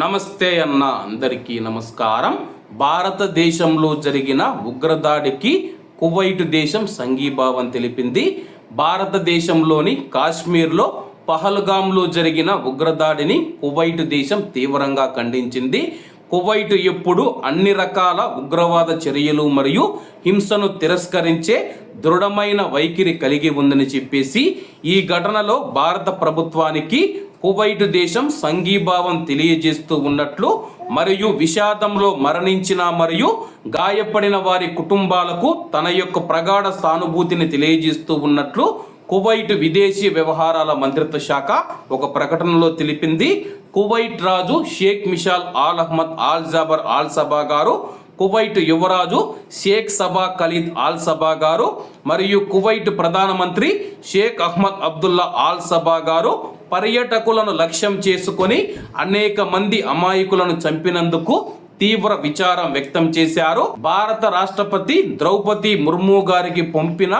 నమస్తే అన్న అందరికీ నమస్కారం. భారతదేశంలో జరిగిన ఉగ్రదాడికి కువైట్ దేశం సంఘీభావం తెలిపింది. భారతదేశంలోని కాశ్మీర్లో పహల్గామ్లో జరిగిన ఉగ్రదాడిని కువైట్ దేశం తీవ్రంగా ఖండించింది. కువైట్ ఎప్పుడు అన్ని రకాల ఉగ్రవాద చర్యలు మరియు హింసను తిరస్కరించే దృఢమైన వైఖరి కలిగి ఉందని చెప్పేసి ఈ ఘటనలో భారత ప్రభుత్వానికి కువైట్ దేశం సంఘీభావం తెలియజేస్తూ ఉన్నట్లు మరియు విషాదంలో మరణించిన మరియు గాయపడిన వారి కుటుంబాలకు తన యొక్క ప్రగాఢ సానుభూతిని తెలియజేస్తూ ఉన్నట్లు కువైట్ విదేశీ వ్యవహారాల మంత్రిత్వ శాఖ ఒక ప్రకటనలో తెలిపింది. కువైట్ రాజు Sheikh Mishal Al Ahmad Al Jaber Al Sabah గారు కువైట్ యువరాజు Sheikh Sabah Khalid Al Sabah గారు మరియు కువైట్ ప్రధానమంత్రి Sheikh Ahmad Abdullah Al Sabah గారు పర్యటకులను లక్ష్యం చేసుకొని అనేక మంది అమాయకులను చంపినందుకు తీవ్ర విచారం వ్యక్తం చేశారు. భారత రాష్ట్రపతి ద్రౌపది ముర్ము గారికి పంపిన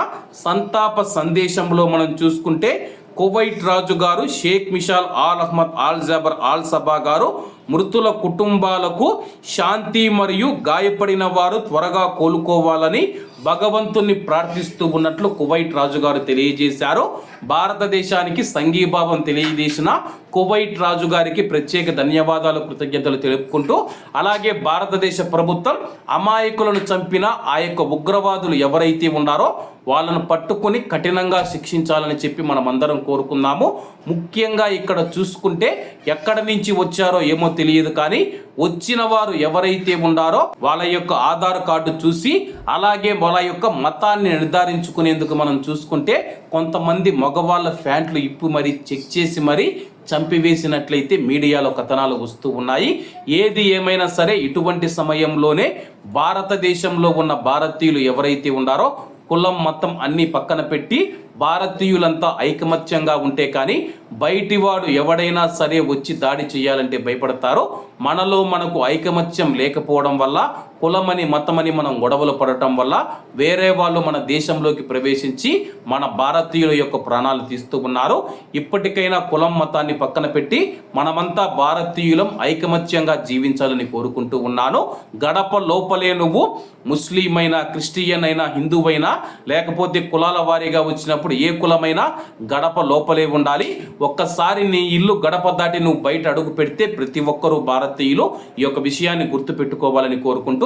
సంతాప సందేశంలో మనం చూసుకుంటే కువైట్ రాజు గారు Sheikh Mishal Al Ahmad Al Jaber Al Sabah గారు మృతుల కుటుంబాలకు శాంతి మరియు గాయపడిన వారు త్వరగా కోలుకోవాలని భగవంతుణ్ణి ప్రార్థిస్తూ ఉన్నట్లు కువైట్ రాజుగారు తెలియజేశారు. భారతదేశానికి సంఘీభావం తెలియజేసిన కువైట్ రాజుగారికి ప్రత్యేక ధన్యవాదాలు కృతజ్ఞతలు తెలుపుకుంటూ అలాగే భారతదేశ ప్రభుత్వం అమాయకులను చంపిన ఆ యొక్క ఉగ్రవాదులు ఎవరైతే ఉన్నారో వాళ్ళను పట్టుకొని కఠినంగా శిక్షించాలని చెప్పి మనం అందరం కోరుకుందాము ముఖ్యంగా ఇక్కడ చూసుకుంటే ఎక్కడి నుంచి వచ్చారో ఏమో తెలియదు కానీ వచ్చిన వారు ఎవరైతే ఉన్నారో వాళ్ళ యొక్క ఆధార్ కార్డు చూసి అలాగే వాళ్ళ యొక్క మతాన్ని నిర్ధారించుకునేందుకు మనం చూసుకుంటే కొంతమంది మగవాళ్ళ ఫ్యాంట్లు ఇప్పు మరి చెక్ చేసి మరి చంపివేసినట్లయితే మీడియాలో కథనాలు వస్తూ ఉన్నాయి. ఏది ఏమైనా సరే ఇటువంటి సమయంలోనే భారతదేశంలో ఉన్న భారతీయులు ఎవరైతే ఉన్నారో కులం మతం అన్నీ పక్కన పెట్టి భారతీయులంతా ఐకమత్యంగా ఉంటే కానీ బయటివాడు ఎవడైనా సరే వచ్చి దాడి చేయాలంటే భయపడతారో మనలో మనకు ఐకమత్యం లేకపోవడం వల్ల కులమని మతమని మనం గొడవలు పడటం వల్ల వేరే వాళ్ళు మన దేశంలోకి ప్రవేశించి మన భారతీయుల యొక్క ప్రాణాలు తీస్తూ ఉన్నారు. ఇప్పటికైనా కులం మతాన్ని పక్కన పెట్టి మనమంతా భారతీయులం ఐకమత్యంగా జీవించాలని కోరుకుంటూ ఉన్నాను. గడప లోపలే నువ్వు ముస్లిం అయినా క్రిస్టియన్ అయినా హిందువైనా లేకపోతే కులాల వారీగా వచ్చినప్పుడు ఏ కులమైనా గడప లోపలే ఉండాలి. ఒక్కసారి నీ ఇల్లు గడప దాటి నువ్వు బయట అడుగు పెడితే ప్రతి ఒక్కరూ భారతీయులు ఈ యొక్క విషయాన్ని గుర్తుపెట్టుకోవాలని కోరుకుంటూ